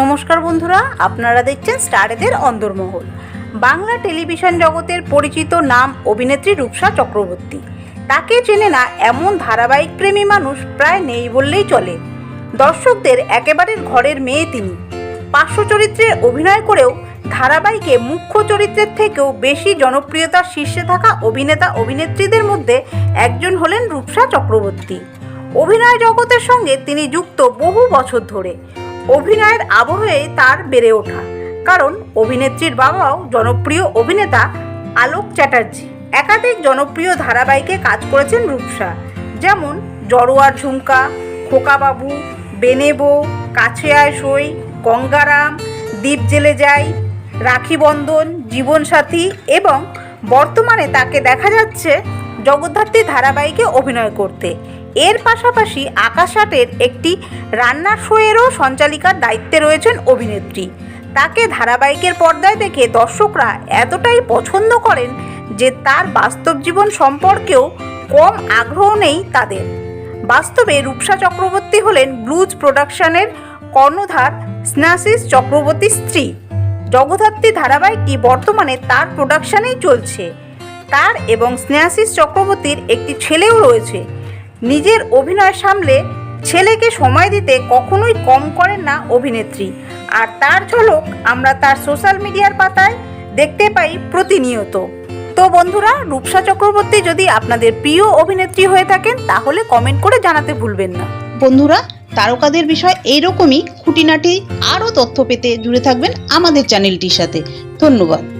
নমস্কার বন্ধুরা, আপনারা দেখছেন স্টারেদের অন্দরমহল। বাংলা টেলিভিশন জগতের পরিচিত নাম অভিনেত্রী রূপসা চক্রবর্তী। তাকে চেনে না এমন ধারাবাহিক প্রেমী মানুষ প্রায় নেই বললেই চলে। দর্শকদের একেবারে ঘরের মেয়ে তিনি। পার্শ্ব চরিত্রে অভিনয় করেও ধারাবাহিকে মুখ্য চরিত্রের থেকেও বেশি জনপ্রিয়তার শীর্ষে থাকা অভিনেতা অভিনেত্রীদের মধ্যে একজন হলেন রূপসা চক্রবর্তী। অভিনয় জগতের সঙ্গে তিনি যুক্ত বহু বছর ধরে। অভিনয়ের আবহে তার বেড়ে ওঠা। কারণ অভিনেত্রীর বাবাও জনপ্রিয় অভিনেতা আলোক চ্যাটার্জি। একাধিক জনপ্রিয় ধারাবাহিকে কাজ করেছেন রূপসা। যেমন জড়োয়ার ঝুমকা, খোকাবাবু, বেনেবো, কাছে আয় সই, গঙ্গারাম, দ্বীপ জেলে যাই, রাখি বন্ধন, জীবনসাথী এবং বর্তমানে তাকে দেখা যাচ্ছে জগদ্ধাত্রী ধারাবাহিকে অভিনয় করতে। এর পাশাপাশি আকাশ আটের একটি রান্নার শোয়েরও সঞ্চালিকার দায়িত্বে রয়েছেন অভিনেত্রী। তাকে ধারাবাহিকের পর্দায় দেখে দর্শকরা এতটাই পছন্দ করেন যে তার বাস্তব জীবন সম্পর্কেও কম আগ্রহ নেই তাদের। বাস্তবে রূপসা চক্রবর্তী হলেন ব্লুজ প্রোডাকশনের কর্ণধার স্নাসিস চক্রবর্তীর স্ত্রী। জগদ্ধাত্রী ধারাবাহিকটি বর্তমানে তার প্রোডাকশনেই চলছে। তার এবং স্নেহাশিস চক্রবর্তীর একটি ছেলেও রয়েছে। নিজের অভিনয় সামলে ছেলেকে সময় দিতে কখনোই কম করেন না অভিনেত্রী। আর তার ঝলক আমরা তার সোশ্যাল মিডিয়ার পাতায় দেখতে পাই প্রতিনিয়ত। তো বন্ধুরা, রূপসা চক্রবর্তী যদি আপনাদের প্রিয় অভিনেত্রী হয়ে থাকেন, তাহলে কমেন্ট করে জানাতে ভুলবেন না। বন্ধুরা, তারকাদের বিষয় এইরকমই খুঁটিনাটি আরও তথ্য পেতে জুড়ে থাকবেন আমাদের চ্যানেলটির সাথে। ধন্যবাদ।